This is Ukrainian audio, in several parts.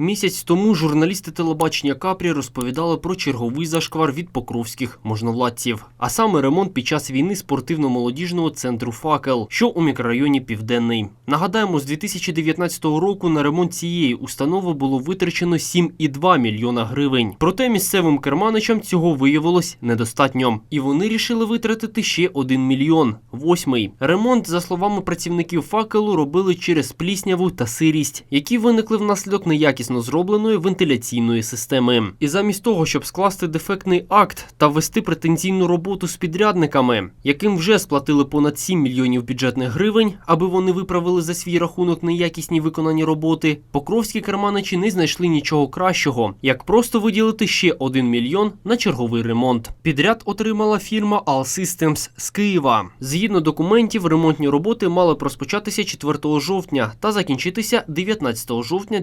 Місяць тому журналісти телебачення Капрі розповідали про черговий зашквар від покровських можновладців, а саме ремонт під час війни спортивно-молодіжного центру Факел, що у мікрорайоні Південний. Нагадаємо, з 2019 року на ремонт цієї установи було витрачено 7,2 мільйона гривень. Проте місцевим керманичам цього виявилось недостатньо, і вони рішили витратити ще 1 мільйон. Восьмий ремонт, за словами працівників факелу, робили через плісняву та сирість, які виникли внаслідок неякісно зробленої вентиляційної системи. І замість того, щоб скласти дефектний акт та ввести претензійну роботу з підрядниками, яким вже сплатили понад 7 мільйонів бюджетних гривень, аби вони виправили за свій рахунок неякісні виконані роботи, покровські керманичі не знайшли нічого кращого, як просто виділити ще 1 мільйон на черговий ремонт. Підряд отримала фірма All Systems з Києва. Згідно документів, ремонтні роботи мали розпочатися 4 жовтня та закінчитися 19 жовтня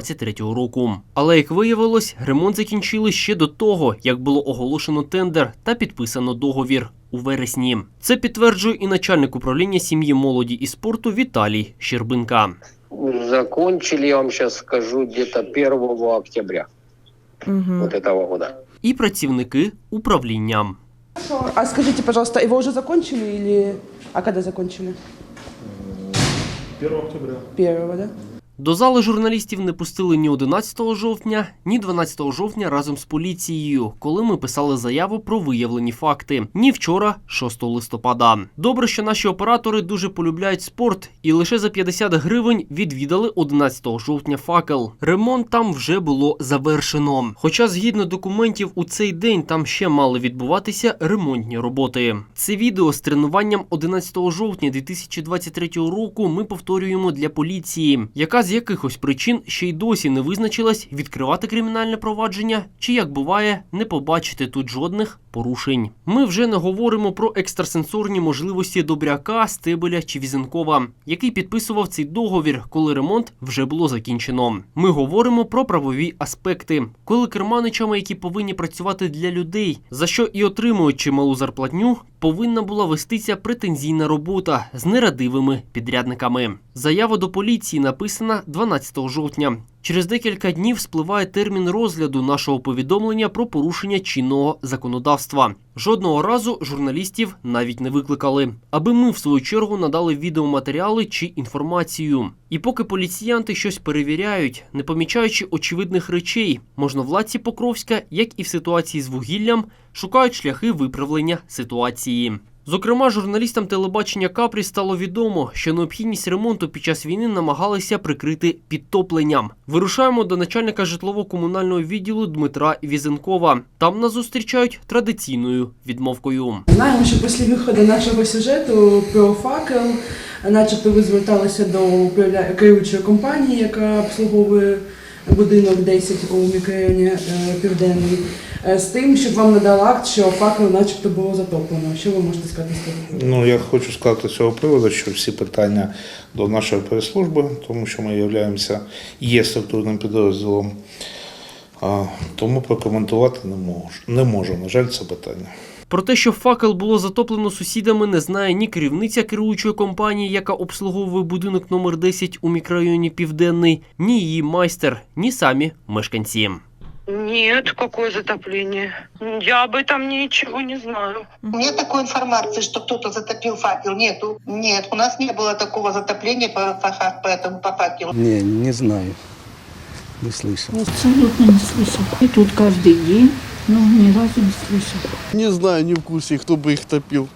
2023 року. Але як виявилось, ремонт закінчили ще до того, як було оголошено тендер та підписано договір. У вересні це підтверджує і начальник управління сім'ї, молоді і спорту Віталій Щербинка. Закончили, я вам сейчас скажу, где-то 1 октября Мгм. вот этого года. І працівники управління. А скажите, пожалуйста, его уже закончили или... А когда закончили? 1 октября. Первого, да? До зали журналістів не пустили ні 11 жовтня, ні 12 жовтня разом з поліцією, коли ми писали заяву про виявлені факти. Ні вчора, 6 листопада. Добре, що наші оператори дуже полюбляють спорт і лише за 50 гривень відвідали 11 жовтня факел. Ремонт там вже було завершено. Хоча, згідно документів, у цей день там ще мали відбуватися ремонтні роботи. Це відео з тренуванням 11 жовтня 2023 року ми повторюємо для поліції, яка з якихось причин ще й досі не визначилась відкривати кримінальне провадження, чи як буває, не побачити тут жодних порушень. Ми вже не говоримо про екстрасенсорні можливості Добряка, Стебеля чи Візенкова, який підписував цей договір, коли ремонт вже було закінчено. Ми говоримо про правові аспекти, коли керманичами, які повинні працювати для людей, за що і отримують чималу зарплатню, повинна була вестися претензійна робота з нерадивими підрядниками. Заява до поліції написана 12 жовтня. Через декілька днів спливає термін розгляду нашого повідомлення про порушення чинного законодавства. Жодного разу журналістів навіть не викликали, аби ми в свою чергу надали відеоматеріали чи інформацію. І поки поліціянти щось перевіряють, не помічаючи очевидних речей, можновладці Покровська, як і в ситуації з вугіллям, шукають шляхи виправлення ситуації. Зокрема, журналістам телебачення Капрі стало відомо, що необхідність ремонту під час війни намагалися прикрити підтопленням. Вирушаємо до начальника житлово-комунального відділу Дмитра Візенкова. Там нас зустрічають традиційною відмовкою. Знаємо, що після виходу нашого сюжету про факел, начебто ви зверталися до керуючої компанії, яка обслуговує будинок 10 у мікрорайоні е, Південний, з тим, щоб вам надали акт, що факел начебто було затоплено. Що ви можете сказати з цього? Ну, я хочу сказати з цього приводу, що всі питання до нашої прес-служби, тому що ми являємося, є структурним підрозділом, а, тому прокоментувати не можу. Не можу, на жаль, це питання. Про те, що факел було затоплено сусідами, не знає ні керівниця керуючої компанії, яка обслуговує будинок номер 10 у мікрорайоні Південний, ні її майстер, ні самі мешканці. Нет, какое затопление? Я об этом ничего не знаю. Нет такой информации, что кто-то затопил факел. Нету. Нет, у нас не было такого затопления по, по, по этому по факелу. Не, не знаю. Не слышал. Абсолютно не слышал. И тут каждый день, но ни разу не слышал. Не знаю, не в курсе, кто бы их топил.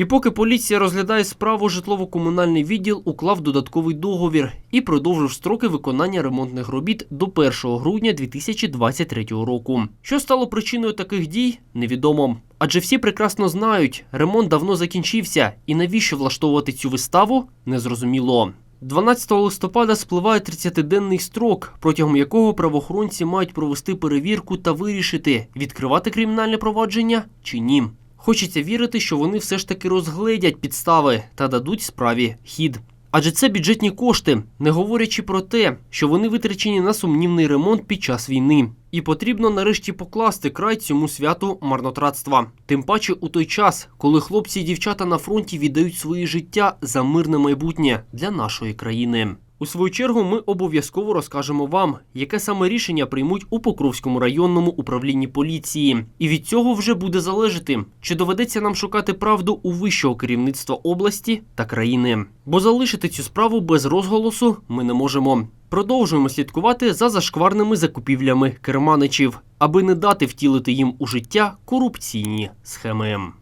І поки поліція розглядає справу, житлово-комунальний відділ уклав додатковий договір і продовжив строки виконання ремонтних робіт до 1 грудня 2023 року. Що стало причиною таких дій, невідомо. Адже всі прекрасно знають, ремонт давно закінчився, і навіщо влаштовувати цю виставу, незрозуміло. 12 листопада спливає 30-денний строк, протягом якого правоохоронці мають провести перевірку та вирішити, відкривати кримінальне провадження чи ні. Хочеться вірити, що вони все ж таки розгледять підстави та дадуть справі хід. Адже це бюджетні кошти, не говорячи про те, що вони витрачені на сумнівний ремонт під час війни. І потрібно нарешті покласти край цьому святу марнотратства. Тим паче у той час, коли хлопці і дівчата на фронті віддають свої життя за мирне майбутнє для нашої країни. У свою чергу ми обов'язково розкажемо вам, яке саме рішення приймуть у Покровському районному управлінні поліції. І від цього вже буде залежати, чи доведеться нам шукати правду у вищого керівництва області та країни. Бо залишити цю справу без розголосу ми не можемо. Продовжуємо слідкувати за зашкварними закупівлями керманичів, аби не дати втілити їм у життя корупційні схеми.